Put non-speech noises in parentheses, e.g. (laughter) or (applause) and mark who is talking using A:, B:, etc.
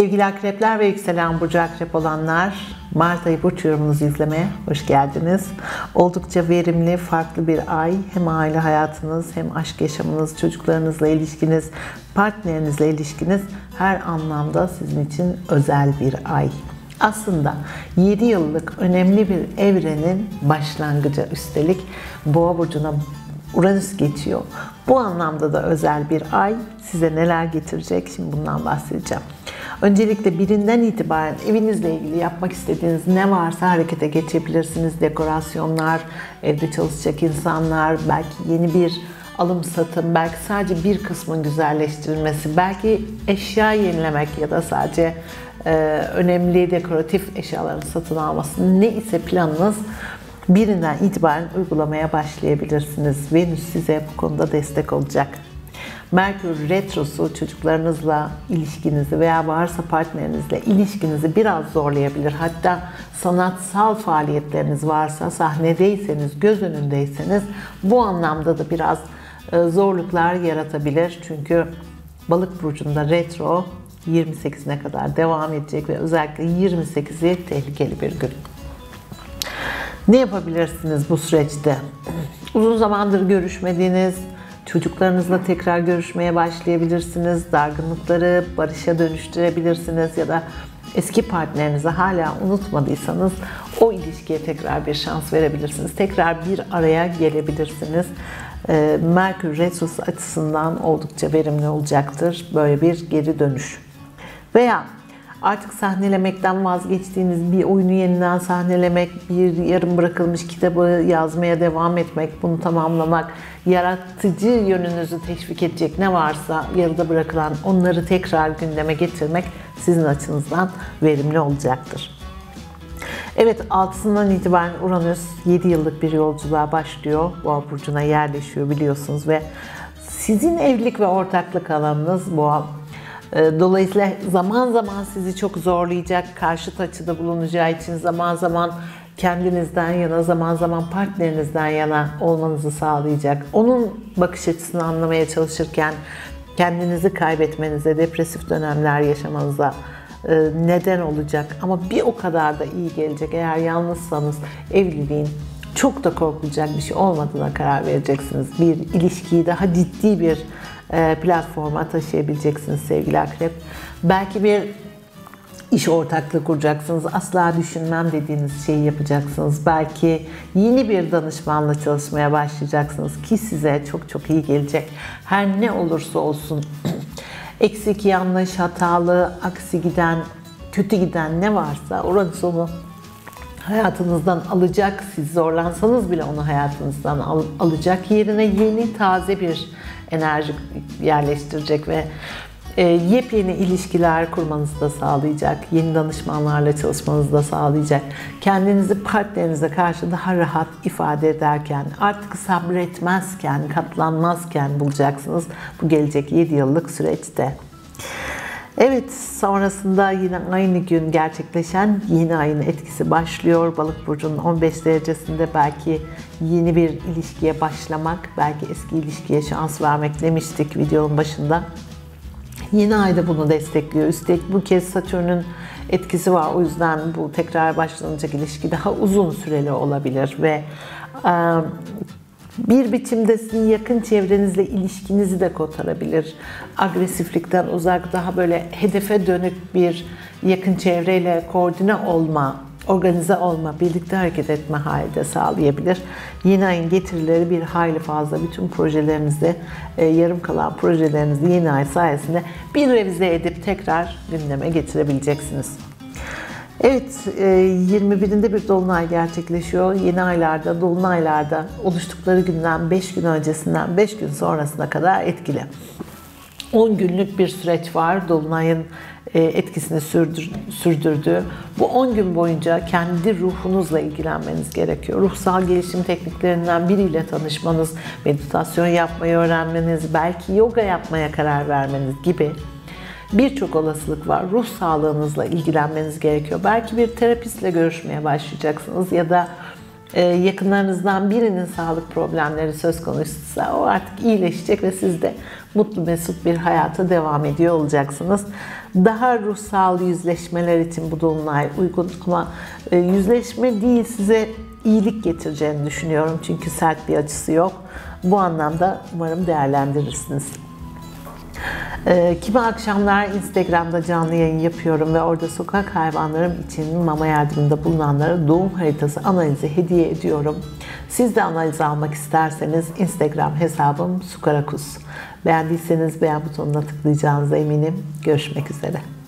A: Sevgili akrepler ve yükselen burcu akrep olanlar, Mart ayı burç yorumunuzu izlemeye hoş geldiniz. Oldukça verimli, farklı bir ay. Hem aile hayatınız, hem aşk yaşamınız, çocuklarınızla ilişkiniz, partnerinizle ilişkiniz her anlamda sizin için özel bir ay. Aslında 7 yıllık önemli bir evrenin başlangıcı üstelik Boğa burcuna Uranüs geçiyor. Bu anlamda da özel bir ay size neler getirecek şimdi bundan bahsedeceğim. Öncelikle birinden itibaren evinizle ilgili yapmak istediğiniz ne varsa harekete geçebilirsiniz. Dekorasyonlar, evde çalışacak insanlar, belki yeni bir alım satım, belki sadece bir kısmın güzelleştirilmesi, belki eşya yenilemek ya da sadece e, önemli dekoratif eşyaların satın alması ne ise planınız birinden itibaren uygulamaya başlayabilirsiniz. Venüs size bu konuda destek olacak. Merkür Retrosu çocuklarınızla ilişkinizi veya varsa partnerinizle ilişkinizi biraz zorlayabilir. Hatta sanatsal faaliyetleriniz varsa, sahnedeyseniz, göz önündeyseniz bu anlamda da biraz e, zorluklar yaratabilir. Çünkü Balık burcunda retro 28'ine kadar devam edecek ve özellikle 28'i tehlikeli bir gün. Ne yapabilirsiniz bu süreçte? Uzun zamandır görüşmediğiniz, çocuklarınızla tekrar görüşmeye başlayabilirsiniz. Dargınlıkları barışa dönüştürebilirsiniz ya da eski partnerinizi hala unutmadıysanız o ilişkiye tekrar bir şans verebilirsiniz. Tekrar bir araya gelebilirsiniz. Ee, Merkür Retrosu açısından oldukça verimli olacaktır böyle bir geri dönüş. Veya artık sahnelemekten vazgeçtiğiniz bir oyunu yeniden sahnelemek, bir yarım bırakılmış kitabı yazmaya devam etmek, bunu tamamlamak, yaratıcı yönünüzü teşvik edecek ne varsa yarıda bırakılan onları tekrar gündeme getirmek sizin açınızdan verimli olacaktır. Evet 6'sından itibaren Uranüs 7 yıllık bir yolculuğa başlıyor. Boğa burcuna yerleşiyor biliyorsunuz ve sizin evlilik ve ortaklık alanınız Boğa dolayısıyla zaman zaman sizi çok zorlayacak, karşıt açıda bulunacağı için zaman zaman kendinizden yana, zaman zaman partnerinizden yana olmanızı sağlayacak. Onun bakış açısını anlamaya çalışırken kendinizi kaybetmenize, depresif dönemler yaşamanıza e, neden olacak. Ama bir o kadar da iyi gelecek. Eğer yalnızsanız evliliğin çok da korkulacak bir şey olmadığına karar vereceksiniz. Bir ilişkiyi daha ciddi bir platforma taşıyabileceksiniz sevgili akrep. Belki bir iş ortaklığı kuracaksınız. Asla düşünmem dediğiniz şeyi yapacaksınız. Belki yeni bir danışmanla çalışmaya başlayacaksınız ki size çok çok iyi gelecek. Her ne olursa olsun (clears throat) eksik, yanlış, hatalı, aksi giden, kötü giden ne varsa oranın sonu hayatınızdan alacak. Siz zorlansanız bile onu hayatınızdan al, alacak. Yerine yeni, taze bir enerji yerleştirecek ve e, yepyeni ilişkiler kurmanızı da sağlayacak. Yeni danışmanlarla çalışmanızı da sağlayacak. Kendinizi partnerinize karşı daha rahat ifade ederken, artık sabretmezken, katlanmazken bulacaksınız bu gelecek 7 yıllık süreçte. Evet, sonrasında yine aynı gün gerçekleşen yeni ayın etkisi başlıyor. Balık burcunun 15 derecesinde belki yeni bir ilişkiye başlamak, belki eski ilişkiye şans vermek demiştik videonun başında. Yeni ayda bunu destekliyor. Üstelik bu kez Satürn'ün etkisi var. O yüzden bu tekrar başlanacak ilişki daha uzun süreli olabilir ve bir biçimde sizin yakın çevrenizle ilişkinizi de kotarabilir. Agresiflikten uzak, daha böyle hedefe dönük bir yakın çevreyle koordine olma, organize olma, birlikte hareket etme hali de sağlayabilir. Yeni ayın getirileri bir hayli fazla. Bütün projelerinizi, e, yarım kalan projelerinizi yeni ay sayesinde bir revize edip tekrar gündeme getirebileceksiniz. Evet, 21'inde e, bir dolunay gerçekleşiyor. Yeni aylarda, dolunaylarda oluştukları günden 5 gün öncesinden 5 gün sonrasına kadar etkili. 10 günlük bir süreç var dolunayın e, etkisini sürdür, sürdürdüğü. Bu 10 gün boyunca kendi ruhunuzla ilgilenmeniz gerekiyor. Ruhsal gelişim tekniklerinden biriyle tanışmanız, meditasyon yapmayı öğrenmeniz, belki yoga yapmaya karar vermeniz gibi birçok olasılık var. Ruh sağlığınızla ilgilenmeniz gerekiyor. Belki bir terapistle görüşmeye başlayacaksınız ya da e, yakınlarınızdan birinin sağlık problemleri söz konusuysa o artık iyileşecek ve siz de mutlu mesut bir hayata devam ediyor olacaksınız. Daha ruhsal yüzleşmeler için bu dolunay uygun ama e, yüzleşme değil size iyilik getireceğini düşünüyorum. Çünkü sert bir açısı yok. Bu anlamda umarım değerlendirirsiniz. Ee, kimi akşamlar Instagram'da canlı yayın yapıyorum ve orada sokak hayvanlarım için mama yardımında bulunanlara doğum haritası analizi hediye ediyorum. Siz de analiz almak isterseniz Instagram hesabım Sukarakus. Beğendiyseniz beğen butonuna tıklayacağınıza eminim. Görüşmek üzere.